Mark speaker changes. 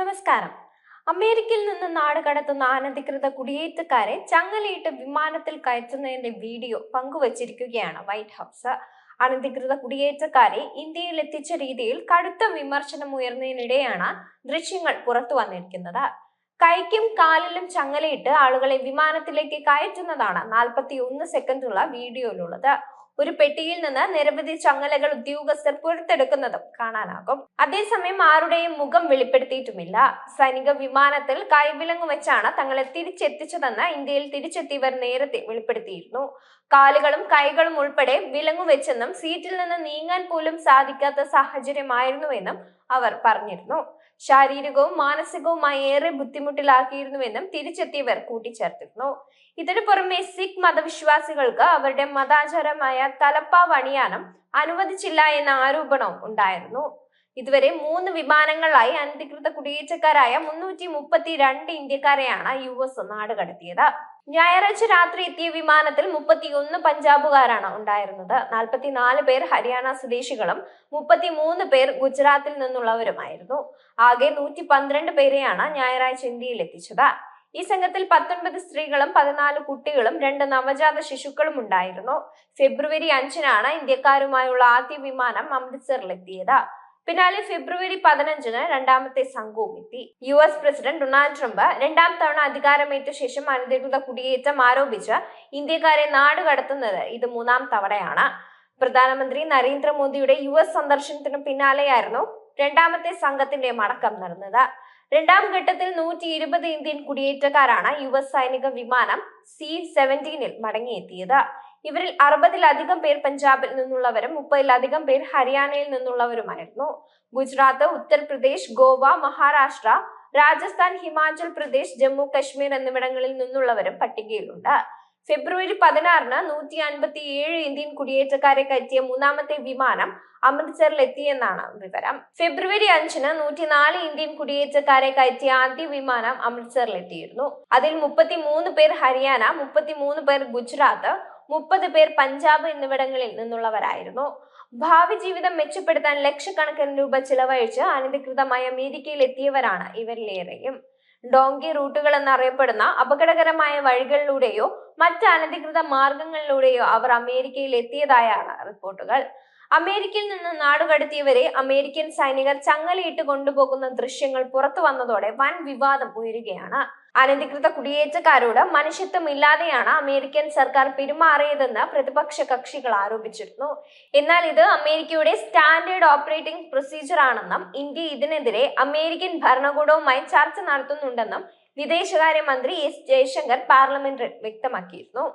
Speaker 1: നമസ്കാരം. അമേരിക്കയിൽ നിന്ന് നാട് കടത്തുന്ന അനധികൃത കുടിയേറ്റക്കാരെ ചങ്ങലയിട്ട് വിമാനത്തിൽ കയറ്റുന്നതിന്റെ വീഡിയോ പങ്കുവച്ചിരിക്കുകയാണ് വൈറ്റ് ഹൗസ്. അനധികൃത കുടിയേറ്റക്കാരെ ഇന്ത്യയിൽ എത്തിച്ച രീതിയിൽ കടുത്ത വിമർശനം ഉയർന്നതിനിടെയാണ് ദൃശ്യങ്ങൾ പുറത്തു വന്നിരിക്കുന്നത്. കൈക്കും കാലിലും ചങ്ങലയിട്ട് ആളുകളെ വിമാനത്തിലേക്ക് കയറ്റുന്നതാണ് നാൽപ്പത്തി ഒന്ന് സെക്കൻഡുള്ള വീഡിയോയിലുള്ളത്. ഒരു പെട്ടിയിൽ നിന്ന് നിരവധി ചങ്ങലകൾ ഉദ്യോഗസ്ഥർ പുറത്തെടുക്കുന്നതും കാണാനാകും. അതേസമയം ആരുടെയും മുഖം വെളിപ്പെടുത്തിയിട്ടുമില്ല. സൈനിക വിമാനത്തിൽ കൈവിലങ്ങ് വെച്ചാണ് തങ്ങളെ തിരിച്ചെത്തിച്ചതെന്ന് ഇന്ത്യയിൽ തിരിച്ചെത്തിയവർ നേരത്തെ വെളിപ്പെടുത്തിയിരുന്നു. കാലുകളും കൈകളും ഉൾപ്പെടെ വിലങ്ങു വെച്ചെന്നും സീറ്റിൽ നിന്ന് നീങ്ങാൻ പോലും സാധിക്കാത്ത സാഹചര്യമായിരുന്നുവെന്നും അവർ പറഞ്ഞിരുന്നു. ശാരീരികവും മാനസികവുമായി ഏറെ ബുദ്ധിമുട്ടിലാക്കിയിരുന്നുവെന്നും തിരിച്ചെത്തിയവർ കൂട്ടിച്ചേർത്തിരുന്നു. ഇതിനു പുറമെ സിഖ് മതവിശ്വാസികൾക്ക് അവരുടെ മതാചാരമായ തലപ്പാവ് വണിയാനം അനുവദിച്ചില്ല എന്ന ആരോപണവും ഉണ്ടായിരുന്നു. ഇതുവരെ മൂന്ന് വിമാനങ്ങളായി അനധികൃത കുടിയേറ്റക്കാരായ മുന്നൂറ്റി മുപ്പത്തി രണ്ട് ഇന്ത്യക്കാരെയാണ് യു എസ് നാടുകടത്തിയത് ഞായറാഴ്ച രാത്രി എത്തിയ വിമാനത്തിൽ മുപ്പത്തിയൊന്ന് പഞ്ചാബുകാരാണ് ഉണ്ടായിരുന്നത്. നാൽപ്പത്തിനാല് പേർ ഹരിയാന സ്വദേശികളും മുപ്പത്തിമൂന്ന് പേർ ഗുജറാത്തിൽ നിന്നുള്ളവരുമായിരുന്നു. ആകെ നൂറ്റി പന്ത്രണ്ട് പേരെയാണ് ഞായറാഴ്ച ഇന്ത്യയിൽ എത്തിച്ചത്. ഈ സംഘത്തിൽ പത്തൊൻപത് സ്ത്രീകളും പതിനാല് കുട്ടികളും രണ്ട് നവജാത ശിശുക്കളും ഉണ്ടായിരുന്നു. ഫെബ്രുവരി അഞ്ചിനാണ് ഇന്ത്യക്കാരുമായുള്ള ആദ്യ വിമാനം അമൃത്സറിലെത്തിയത് പിന്നാലെ ഫെബ്രുവരി പതിനഞ്ചിന് രണ്ടാമത്തെ സംഘവും എത്തി. U S president Donald Trump രണ്ടാം തവണ അധികാരമേറ്റ ശേഷം അനധികൃത കുടിയേറ്റം ആരോപിച്ച് ഇന്ത്യക്കാരെ നാട് കടത്തുന്നത് ഇത് മൂന്നാം തവണയാണ്. പ്രധാനമന്ത്രി നരേന്ദ്രമോദിയുടെ യു എസ് സന്ദർശനത്തിന് പിന്നാലെയായിരുന്നു രണ്ടാമത്തെ സംഘത്തിന്റെ മടക്കം നടന്നത്. രണ്ടാം ഘട്ടത്തിൽ നൂറ്റി ഇരുപത് ഇന്ത്യൻ കുടിയേറ്റക്കാരാണ് യു എസ് സൈനിക വിമാനം സി സെവന്റീനിൽ മടങ്ങിയെത്തിയത്. ഇവരിൽ അറുപതിലധികം പേർ പഞ്ചാബിൽ നിന്നുള്ളവരും മുപ്പതിലധികം പേർ ഹരിയാനയിൽ നിന്നുള്ളവരുമായിരുന്നു. ഗുജറാത്ത് ഉത്തർപ്രദേശ് ഗോവ മഹാരാഷ്ട്ര രാജസ്ഥാൻ ഹിമാചൽ പ്രദേശ് ജമ്മു കശ്മീർ എന്നിവിടങ്ങളിൽ നിന്നുള്ളവരും പട്ടികയിലുണ്ട്. ഫെബ്രുവരി പതിനാറിന് നൂറ്റി അൻപത്തി ഏഴ് ഇന്ത്യൻ കുടിയേറ്റക്കാരെ കയറ്റിയ മൂന്നാമത്തെ വിമാനം അമൃത്സറിൽ എത്തിയെന്നാണ് വിവരം. ഫെബ്രുവരി അഞ്ചിന് നൂറ്റിനാല് ഇന്ത്യൻ കുടിയേറ്റക്കാരെ കയറ്റിയ ആദ്യ വിമാനം അമൃത്സറിൽ എത്തിയിരുന്നു അതിൽ മുപ്പത്തി മൂന്ന് പേർ ഹരിയാന മുപ്പത്തി മൂന്ന് പേർ ഗുജറാത്ത് മുപ്പത് പേർ പഞ്ചാബ് എന്നിവിടങ്ങളിൽ നിന്നുള്ളവരായിരുന്നു. ഭാവി ജീവിതം മെച്ചപ്പെടുത്താൻ ലക്ഷക്കണക്കിന് രൂപ ചിലവഴിച്ച് അനധികൃതമായി അമേരിക്കയിൽ എത്തിയവരാണ് ഇവരിലേറെയും. ഡോങ്കി റൂട്ടുകൾ എന്നറിയപ്പെടുന്ന അപകടകരമായ വഴികളിലൂടെയോ മറ്റ് അനധികൃത മാർഗങ്ങളിലൂടെയോ അവർ അമേരിക്കയിൽ എത്തിയതായാണ് റിപ്പോർട്ടുകൾ. അമേരിക്കയിൽ നിന്ന് നാടുകടത്തിയവരെ അമേരിക്കൻ സൈനികർ ചങ്ങലയിട്ട് കൊണ്ടുപോകുന്ന ദൃശ്യങ്ങൾ പുറത്തു വന്നതോടെ വൻ വിവാദം ഉയരുകയാണ്. അനധികൃത കുടിയേറ്റക്കാരോട് മനുഷ്യത്വം ഇല്ലാതെയാണ് അമേരിക്കൻ സർക്കാർ പെരുമാറിയതെന്ന് പ്രതിപക്ഷ കക്ഷികൾ ആരോപിച്ചിരുന്നു. എന്നാൽ ഇത് അമേരിക്കയുടെ സ്റ്റാൻഡേർഡ് ഓപ്പറേറ്റിംഗ് പ്രൊസീജിയർ ആണെന്നും ഇന്ത്യ ഇതിനെതിരെ അമേരിക്കൻ ഭരണകൂടവുമായി ചർച്ച നടത്തുന്നുണ്ടെന്നും വിദേശകാര്യമന്ത്രി എസ് ജയശങ്കർ പാർലമെന്റിൽ വ്യക്തമാക്കിയിരുന്നു.